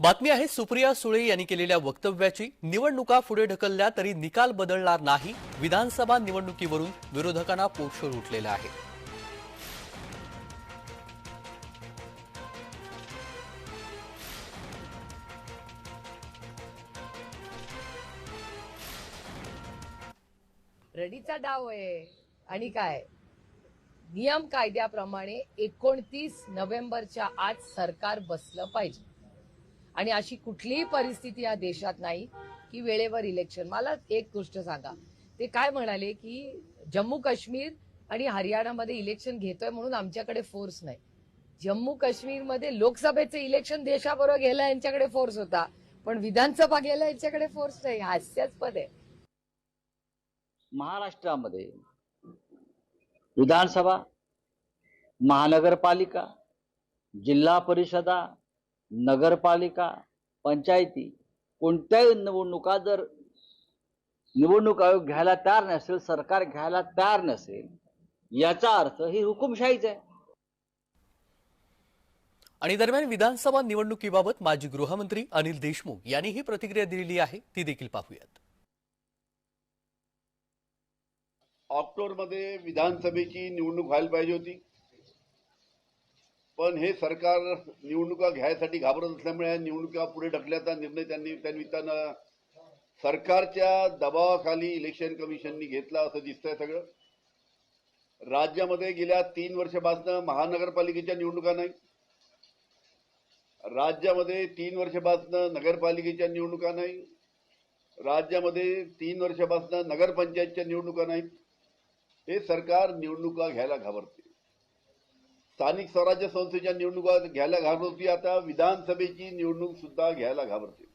बातमी आहे सुप्रिया सुळे यांनी केलेल्या वक्तव्याची. निवडणुका पुढे ढकलल्या तरी निकाल बदलणार नाही. विधानसभा निवडणुकीवरून विरोधकांना पोटशोर उठलेलं आहे. रडीचा डाव आहे. आणि काय? नियम कायद्याप्रमाणे एकोणतीस नोव्हेंबरच्या आज सरकार बसलं पाहिजे. आणि अशी कुठलीही परिस्थिती या देशात नाही की वेळेवर इलेक्शन मला एक गोष्ट सांगा. ते काय म्हणाले की जम्मू काश्मीर आणि हरियाणामध्ये इलेक्शन घेतोय म्हणून आमच्याकडे फोर्स नाही. जम्मू काश्मीरमध्ये लोकसभेचं इलेक्शन देशाबरोबर घ्यायला यांच्याकडे फोर्स होता. पण विधानसभा घ्यायला यांच्याकडे फोर्स नाही. हास्यास्पद आहे. महाराष्ट्रामध्ये विधानसभा महानगरपालिका जिल्हा परिषदा नगरपालिका पंचायती कोणत्याही निवडणुका जर निवडणूक आयोग घ्यायला तयार नसेल सरकार घ्यायला तयार नसेल याचा अर्थ ही हुकुमशाहीच आहे. आणि दरम्यान विधानसभा निवडणुकीबाबत माजी गृहमंत्री अनिल देशमुख यांनीही प्रतिक्रिया दिलेली आहे ती देखील पाहूयात. ऑक्टोबरमध्ये विधानसभेची निवडणूक व्हायला पाहिजे होती. पण हे सरकार निवडणुका घ्यायसाठी घाबरत असल्यामुळे निवडणुका पुढे ढकल्याचा निर्णय त्यांनी त्यानिमित्तानं सरकारच्या दबावाखाली इलेक्शन कमिशननी घेतला असं दिसतंय सगळं. राज्यामध्ये गेल्या तीन वर्षापासून महानगरपालिकेच्या निवडणुका नाही. राज्यामध्ये तीन वर्षापासून नगरपालिकेच्या निवडणुका नाही. राज्यामध्ये तीन वर्षापासून नगरपंचायतच्या निवडणुका नाहीत. हे सरकार निवडणुका घ्यायला घाबरते. स्थानिक स्वराज्य संस्थेच्या निवडणुका घ्यायला घाबरत आता विधानसभेची निवडणूक सुद्धा घ्यायला घाबरते.